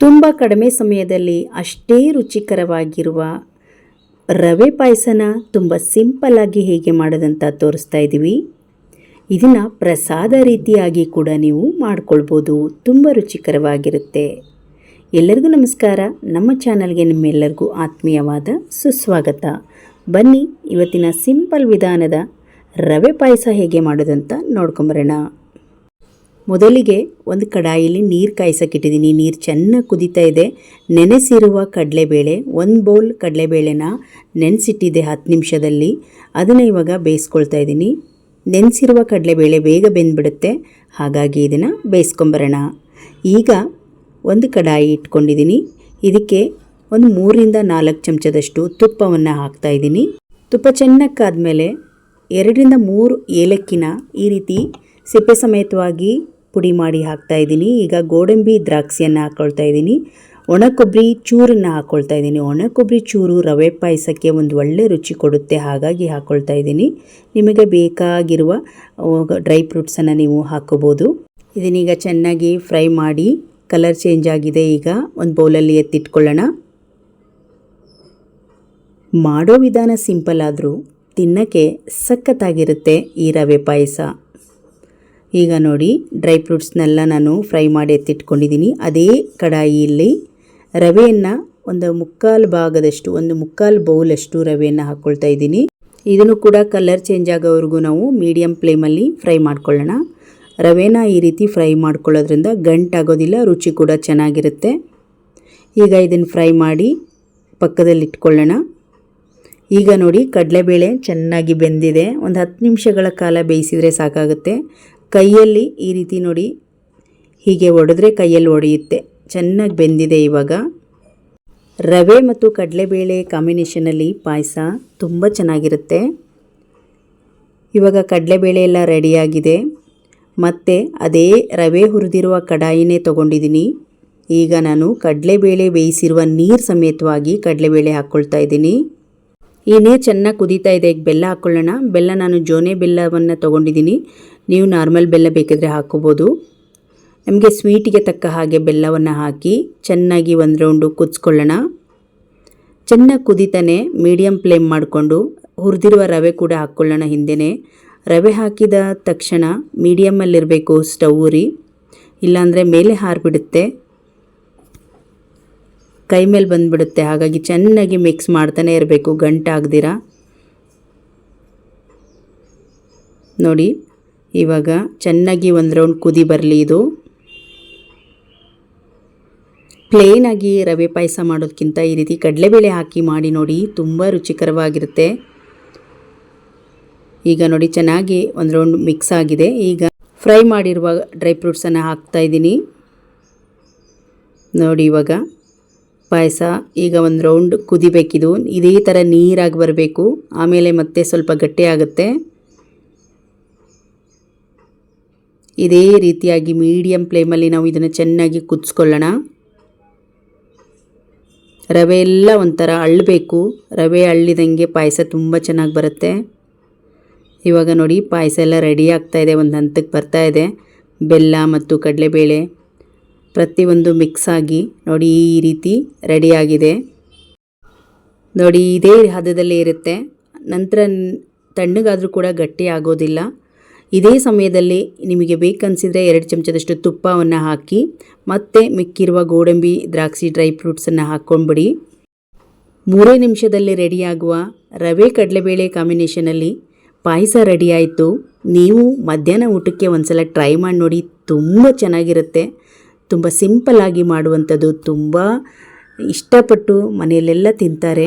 ತುಂಬ ಕಡಿಮೆ ಸಮಯದಲ್ಲಿ ಅಷ್ಟೇ ರುಚಿಕರವಾಗಿರುವ ರವೆ ಪಾಯಸನ ತುಂಬ ಸಿಂಪಲ್ಲಾಗಿ ಹೇಗೆ ಮಾಡೋದಂತ ತೋರಿಸ್ತಾ ಇದ್ದೀವಿ. ಇದನ್ನು ಪ್ರಸಾದ ರೀತಿಯಾಗಿ ಕೂಡ ನೀವು ಮಾಡ್ಕೊಳ್ಬೋದು. ತುಂಬ ರುಚಿಕರವಾಗಿರುತ್ತೆ. ಎಲ್ಲರಿಗೂ ನಮಸ್ಕಾರ. ನಮ್ಮ ಚಾನಲ್ಗೆ ನಿಮ್ಮೆಲ್ಲರಿಗೂ ಆತ್ಮೀಯವಾದ ಸುಸ್ವಾಗತ. ಬನ್ನಿ, ಇವತ್ತಿನ ಸಿಂಪಲ್ ವಿಧಾನದ ರವೆ ಪಾಯಸ ಹೇಗೆ ಮಾಡೋದಂತ ನೋಡ್ಕೊಂಬರೋಣ. ಮೊದಲಿಗೆ ಒಂದು ಕಡಾಯಿಲಿ ನೀರು ಕಾಯಿಸೋಕ್ಕಿಟ್ಟಿದ್ದೀನಿ. ನೀರು ಚೆನ್ನಾಗಿ ಕುದೀತಾ ಇದೆ. ನೆನೆಸಿರುವ ಕಡಲೆಬೇಳೆ, ಒಂದು ಬೌಲ್ ಕಡಲೆಬೇಳೆನ ನೆನೆಸಿಟ್ಟಿದ್ದೆ ಹತ್ತು ನಿಮಿಷದಲ್ಲಿ. ಅದನ್ನು ಇವಾಗ ಬೇಯಿಸ್ಕೊಳ್ತಾ ಇದ್ದೀನಿ. ನೆನೆಸಿರುವ ಕಡಲೆಬೇಳೆ ಬೇಗ ಬೆಂದ್ಬಿಡುತ್ತೆ. ಹಾಗಾಗಿ ಇದನ್ನು ಬೇಯಿಸ್ಕೊಂಬರೋಣ. ಈಗ ಒಂದು ಕಡಾಯಿ ಇಟ್ಕೊಂಡಿದ್ದೀನಿ. ಇದಕ್ಕೆ ಒಂದು ಮೂರಿಂದ ನಾಲ್ಕು ಚಮಚದಷ್ಟು ತುಪ್ಪವನ್ನು ಹಾಕ್ತಾ ಇದ್ದೀನಿ. ತುಪ್ಪ ಚೆನ್ನಾಗಿ ಕಾದ್ಮೇಲೆ ಎರಡರಿಂದ ಮೂರು ಏಲಕ್ಕಿನ ಈ ರೀತಿ ಸಿಪ್ಪೆ ಸಮೇತವಾಗಿ ಪುಡಿ ಮಾಡಿ ಹಾಕ್ತಾ ಇದ್ದೀನಿ. ಈಗ ಗೋಡಂಬಿ ದ್ರಾಕ್ಷಿಯನ್ನು ಹಾಕ್ಕೊಳ್ತಾ ಇದ್ದೀನಿ. ಒಣ ಕೊಬ್ಬರಿ ಚೂರನ್ನು ಹಾಕ್ಕೊಳ್ತಾ ಇದ್ದೀನಿ. ಒಣ ಕೊಬ್ಬರಿ ಚೂರು ರವೆ ಪಾಯಸಕ್ಕೆ ಒಂದು ಒಳ್ಳೆ ರುಚಿ ಕೊಡುತ್ತೆ, ಹಾಗಾಗಿ ಹಾಕ್ಕೊಳ್ತಾ ಇದ್ದೀನಿ. ನಿಮಗೆ ಬೇಕಾಗಿರುವ ಡ್ರೈ ಫ್ರೂಟ್ಸನ್ನು ನೀವು ಹಾಕ್ಕೋಬೋದು ಇದನ್ನೀಗ ಚೆನ್ನಾಗಿ ಫ್ರೈ ಮಾಡಿ ಕಲರ್ ಚೇಂಜ್ ಆಗಿದೆ. ಈಗ ಒಂದು ಬೌಲಲ್ಲಿ ಎತ್ತಿಟ್ಕೊಳ್ಳೋಣ. ಮಾಡೋ ವಿಧಾನ ಸಿಂಪಲ್ ಆದರೂ ತಿನ್ನೋಕ್ಕೆ ಸಖತ್ತಾಗಿರುತ್ತೆ ಈ ರವೆ ಪಾಯಸ. ಈಗ ನೋಡಿ ಡ್ರೈ ಫ್ರೂಟ್ಸ್ನೆಲ್ಲ ನಾನು ಫ್ರೈ ಮಾಡಿ ಎತ್ತಿಟ್ಕೊಂಡಿದ್ದೀನಿ ಅದೇ ಕಡಾಯಿಯಲ್ಲಿ ರವೆಯನ್ನು ಒಂದು ಮುಕ್ಕಾಲು ಭಾಗದಷ್ಟು, ಒಂದು ಮುಕ್ಕಾಲು ಬೌಲಷ್ಟು ರವೆಯನ್ನು ಹಾಕ್ಕೊಳ್ತಾ ಇದ್ದೀನಿ. ಇದನ್ನು ಕೂಡ ಕಲರ್ ಚೇಂಜ್ ಆಗೋವರೆಗೂ ನಾವು ಮೀಡಿಯಮ್ ಫ್ಲೇಮಲ್ಲಿ ಫ್ರೈ ಮಾಡ್ಕೊಳ್ಳೋಣ. ರವೆನ ಈ ರೀತಿ ಫ್ರೈ ಮಾಡ್ಕೊಳ್ಳೋದ್ರಿಂದ ಗಂಟಾಗೋದಿಲ್ಲ ರುಚಿ ಕೂಡ ಚೆನ್ನಾಗಿರುತ್ತೆ. ಈಗ ಇದನ್ನು ಫ್ರೈ ಮಾಡಿ ಪಕ್ಕದಲ್ಲಿ ಇಟ್ಕೊಳ್ಳೋಣ. ಈಗ ನೋಡಿ, ಕಡಲೆಬೇಳೆ ಚೆನ್ನಾಗಿ ಬೆಂದಿದೆ. ಒಂದು ಹತ್ತು ನಿಮಿಷಗಳ ಕಾಲ ಬೇಯಿಸಿದರೆ ಸಾಕಾಗುತ್ತೆ. ಕೈಯಲ್ಲಿ ಈ ರೀತಿ ನೋಡಿ. ಹೀಗೆ ಒಡೆದ್ರೆ ಕೈಯಲ್ಲಿ ಒಡೆಯುತ್ತೆ. ಚೆನ್ನಾಗಿ ಬೆಂದಿದೆ ಇವಾಗ. ರವೆ ಮತ್ತು ಕಡಲೆಬೇಳೆ ಕಾಂಬಿನೇಷನಲ್ಲಿ ಪಾಯಸ ತುಂಬ ಚೆನ್ನಾಗಿರುತ್ತೆ. ಇವಾಗ ಕಡಲೆಬೇಳೆ ಎಲ್ಲ ರೆಡಿಯಾಗಿದೆ ಮತ್ತು ಅದೇ ರವೆ ಹುರಿದಿರುವ ಕಡಾಯಿನೇ ತೊಗೊಂಡಿದ್ದೀನಿ. ಈಗ ನಾನು ಕಡಲೆಬೇಳೆ ಬೇಯಿಸಿರುವ ನೀರು ಸಮೇತವಾಗಿ ಕಡಲೆಬೇಳೆ ಹಾಕ್ಕೊಳ್ತಾ ಇದ್ದೀನಿ. ಈ ನೀರು ಚೆನ್ನಾಗಿ ಕುದೀತಾ ಇದೆ. ಈಗ ಬೆಲ್ಲ ಹಾಕ್ಕೊಳ್ಳೋಣ ಬೆಲ್ಲ ನಾನು ಜೋನೆ ಬೆಲ್ಲವನ್ನು ತೊಗೊಂಡಿದ್ದೀನಿ. ನೀವು ನಾರ್ಮಲ್ ಬೆಲ್ಲ ಬೇಕಿದ್ರೆ ಹಾಕೋಬೋದು. ನಮಗೆ ಸ್ವೀಟಿಗೆ ತಕ್ಕ ಹಾಗೆ ಬೆಲ್ಲವನ್ನು ಹಾಕಿ ಚೆನ್ನಾಗಿ ಒಂದು ರೌಂಡು ಕುದಿಸ್ಕೊಳ್ಳೋಣ. ಚೆನ್ನಾಗಿ ಕುದಿತಾನೆ ಮೀಡಿಯಮ್ ಫ್ಲೇಮ್ ಮಾಡಿಕೊಂಡು ಹುರಿದಿರುವ ರವೆ ಕೂಡ ಹಾಕ್ಕೊಳ್ಳೋಣ ಹಿಂದೆನೆ. ರವೆ ಹಾಕಿದ ತಕ್ಷಣ ಮೀಡಿಯಮ್ಮಲ್ಲಿರಬೇಕು ಸ್ಟವ್ ಉರಿ. ಇಲ್ಲಾಂದರೆ ಮೇಲೆ ಹಾರಿಬಿಡುತ್ತೆ. ಕೈ ಮೇಲೆ ಬಂದುಬಿಡುತ್ತೆ. ಹಾಗಾಗಿ ಚೆನ್ನಾಗಿ ಮಿಕ್ಸ್ ಮಾಡ್ತಾನೆ ಇರಬೇಕು. ಗಂಟಾಗ್ದಿರ. ನೋಡಿ ಇವಾಗ ಚೆನ್ನಾಗಿ ಒಂದು ರೌಂಡ್ ಕುದಿ ಬರಲಿ ಇದು. ಪ್ಲೇನಾಗಿ ರವೆ ಪಾಯಸ ಮಾಡೋದಕ್ಕಿಂತ ಈ ರೀತಿ ಕಡಲೆಬೇಳೆ ಹಾಕಿ ಮಾಡಿ ನೋಡಿ ತುಂಬ ರುಚಿಕರವಾಗಿರುತ್ತೆ. ಈಗ ನೋಡಿ ಚೆನ್ನಾಗಿ ಒಂದು ರೌಂಡ್ ಮಿಕ್ಸ್ ಆಗಿದೆ. ಈಗ ಫ್ರೈ ಮಾಡಿರುವ ಡ್ರೈ ಫ್ರೂಟ್ಸನ್ನು ಹಾಕ್ತಾ ಇದ್ದೀನಿ. ನೋಡಿ ಇವಾಗ ಪಾಯಸ ಈಗ ಒಂದು ರೌಂಡ್ ಕುದಿಬೇಕಿದು. ಇದೇ ಥರ ನೀರಾಗಿ ಬರಬೇಕು. ಆಮೇಲೆ ಮತ್ತೆ ಸ್ವಲ್ಪ ಗಟ್ಟಿ ಆಗುತ್ತೆ. ಇದೇ ರೀತಿಯಾಗಿ ಮೀಡಿಯಂ ಫ್ಲೇಮಲ್ಲಿ ನಾವು ಇದನ್ನು ಚೆನ್ನಾಗಿ ಕುದಿಸ್ಕೊಳ್ಳೋಣ. ರವೆ ಎಲ್ಲ ಒಂಥರ ಅಳ್ಳಬೇಕು ರವೆ ಅಳ್ಳಿದಂಗೆ ಪಾಯಸ ತುಂಬ ಚೆನ್ನಾಗಿ ಬರುತ್ತೆ. ಇವಾಗ ನೋಡಿ ಪಾಯಸ ಎಲ್ಲ ರೆಡಿ ಆಗ್ತಾ ಇದೆ, ಒಂದು ಹಂತಕ್ಕೆ ಬರ್ತಾ ಇದೆ. ಬೆಲ್ಲ ಮತ್ತು ಕಡಲೆಬೇಳೆ ಪ್ರತಿಯೊಂದು ಮಿಕ್ಸ್ ಆಗಿ ನೋಡಿ ಈ ರೀತಿ ರೆಡಿಯಾಗಿದೆ ನೋಡಿ ಇದೇ ಹದದಲ್ಲಿ ಇರುತ್ತೆ. ನಂತರ ತಣ್ಣಗಾದರೂ ಕೂಡ ಗಟ್ಟಿ ಆಗೋದಿಲ್ಲ. ಇದೇ ಸಮಯದಲ್ಲಿ ನಿಮಗೆ ಬೇಕನ್ಸಿದ್ರೆ ಎರಡು ಚಮಚದಷ್ಟು ತುಪ್ಪವನ್ನು ಹಾಕಿ, ಮತ್ತೆ ಮಿಕ್ಕಿರುವ ಗೋಡಂಬಿ, ದ್ರಾಕ್ಷಿ ಡ್ರೈ ಫ್ರೂಟ್ಸನ್ನು ಹಾಕ್ಕೊಂಡ್ಬಿಡಿ ಮೂರೇ ನಿಮಿಷದಲ್ಲಿ ರೆಡಿಯಾಗುವ ರವೆ ಕಡಲೆಬೇಳೆ ಕಾಂಬಿನೇಷನಲ್ಲಿ ಪಾಯಸ ರೆಡಿಯಾಯಿತು. ನೀವು ಮಧ್ಯಾಹ್ನ ಊಟಕ್ಕೆ ಒಂದ್ಸಲ ಟ್ರೈ ಮಾಡಿ ನೋಡಿ, ತುಂಬ ಚೆನ್ನಾಗಿರುತ್ತೆ. ತುಂಬ ಸಿಂಪಲ್ಲಾಗಿ ಮಾಡುವಂಥದ್ದು, ತುಂಬ ಇಷ್ಟಪಟ್ಟು ಮನೆಯಲ್ಲೆಲ್ಲ ತಿಂತಾರೆ.